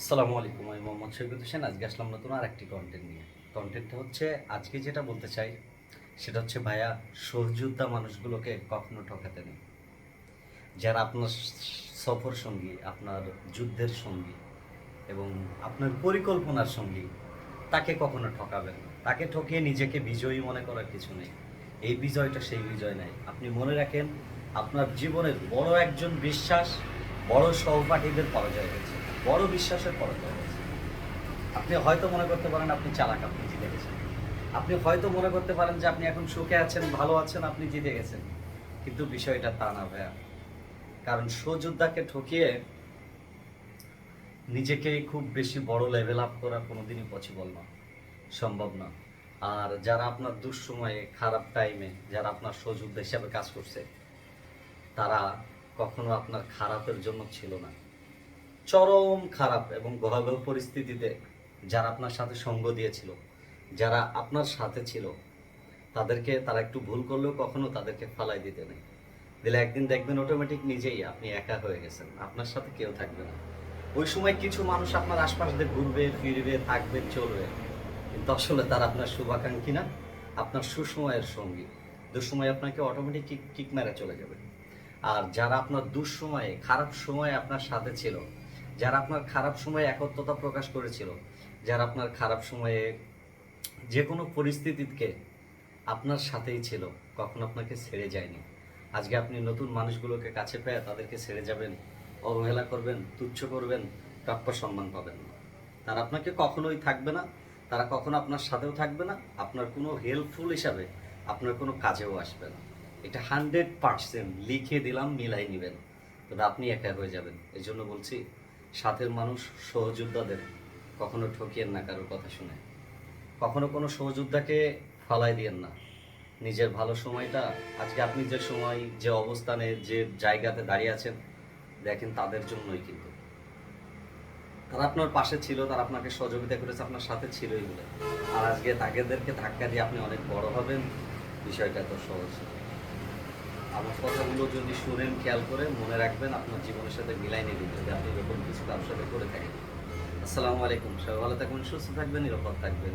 আসসালামু আলাইকুম, আমি মোহাম্মদ সৈকত হোসেন। আজকে আসলাম নতুন আর একটি কন্টেন্ট নিয়ে। কন্টেন্টটা হচ্ছে, আজকে যেটা বলতে চাই, সেটা হচ্ছে ভাইয়া, সহযোদ্ধা মানুষগুলোকে কখনো ঠকাতে নেই। যারা আপনার সফর সঙ্গী, আপনার যুদ্ধের সঙ্গী এবং আপনার পরিকল্পনার সঙ্গী, তাকে কখনো ঠকাবেন না। তাকে ঠকিয়ে নিজেকে বিজয়ী মনে করার কিছু নেই। এই বিজয়টা সেই বিজয় নাই। আপনি মনে রাখেন, আপনার জীবনের বড় একজন বিশ্বাস, বড় সহপাঠীদের পরাজয় হয়েছে। বড় বিশ্বাসের পরাজয় হয়েছে। আপনি হয়তো মনে করতে পারেন আপনি চালাক, আপনি জিতে গেছেন। আপনি হয়তো মনে করতে পারেন যে আপনি এখন সুখে আছেন, ভালো আছেন, আপনি জিতে গেছেন। কিন্তু বিষয়টা তা না ভাইয়া। কারণ সযোদ্ধাকে ঠকিয়ে নিজেকে খুব বেশি বড় লেভেল আপ করা কোনোদিনই পসিবল না, সম্ভব না। আর যারা আপনার দুঃসময়ে, খারাপ টাইমে যারা আপনার সযোদ্ধা হিসাবে কাজ করছে, তারা কখনো আপনার খারাপের জন্য ছিল না। চরম খারাপ এবং ভয়াবহ পরিস্থিতিতে যারা আপনার সাথে সঙ্গ দিয়েছিল, যারা আপনার সাথে ছিল, তাদেরকে তারা একটু ভুল করলেও কখনো তাদেরকে ফালাই দিতে নেই। দিলে একদিন দেখবেন অটোমেটিক নিজেই আপনি একা হয়ে গেছেন, আপনার সাথে কেউ থাকবে না। ওই সময় কিছু মানুষ আপনার আশপাশ দিয়ে ঘুরবে, ফিরবে, থাকবে, চলবে। কিন্তু আসলে তারা আপনার শুভাকাঙ্ক্ষী না, আপনার সুসময়ের সঙ্গী। দুঃসময় আপনাকে অটোমেটিক কিক কিক মেরে চলে যাবে। আর যারা আপনার দুঃসময়ে, খারাপ সময়ে আপনার সাথে ছিল যারা আপনার খারাপ সময়ে একত্রতা প্রকাশ করেছিল, যারা আপনার খারাপ সময়ে যে কোনো পরিস্থিতিকে আপনার সাথেই ছিল, কখন আপনাকে ছেড়ে যায়নি। আজকে আপনি নতুন মানুষগুলোকে কাছে পেয়ে তাদেরকে ছেড়ে যাবেন, অবহেলা করবেন, তুচ্ছ করবেন, প্রাপ্য সম্মান পাবেন না। তারা আপনাকে কখনোই থাকবে না, তারা কখনো আপনার সাথেও থাকবে না, আপনার কোনো হেল্পফুল হিসাবে আপনার কোনো কাজেও আসবে না। এটা হান্ড্রেড পার্সেন্ট লিখে দিলাম, মিলাই নেবেন। তবে আপনি একা হয়ে যাবেন। এই জন্য বলছি সাথের মানুষ সহযোদ্ধাদের কখনো ঠকিয়েন না কারোর কথা শুনে। কখনো কোনো সহযোদ্ধাকে ফালাই দিয়েন না। নিজের ভালো সময়টা, আজকে আপনি যে সময়, যে অবস্থানে, যে জায়গাতে দাঁড়িয়ে আছেন, দেখেন তাদের জন্যই কিন্তু। তারা আপনার পাশে ছিল, তারা আপনাকে সহযোগিতা করেছে, আপনার সাথে ছিলই বলে। আর আজকে তাদেরকে ধাক্কা দিয়ে আপনি অনেক বড় হবেন, বিষয়টা তো সহজ। আমার কথাগুলো যদি শুনেন খেয়াল করে, মনে রাখবেন আপনার জীবনের সাথে মিলাই নেবেন যদি আপনি এরকম কিছু সাথে করে থাকেন। আসসালামু আলাইকুম। সবাই ভালো থাকবেন, সুস্থ থাকবেন, নিরাপদ থাকবেন।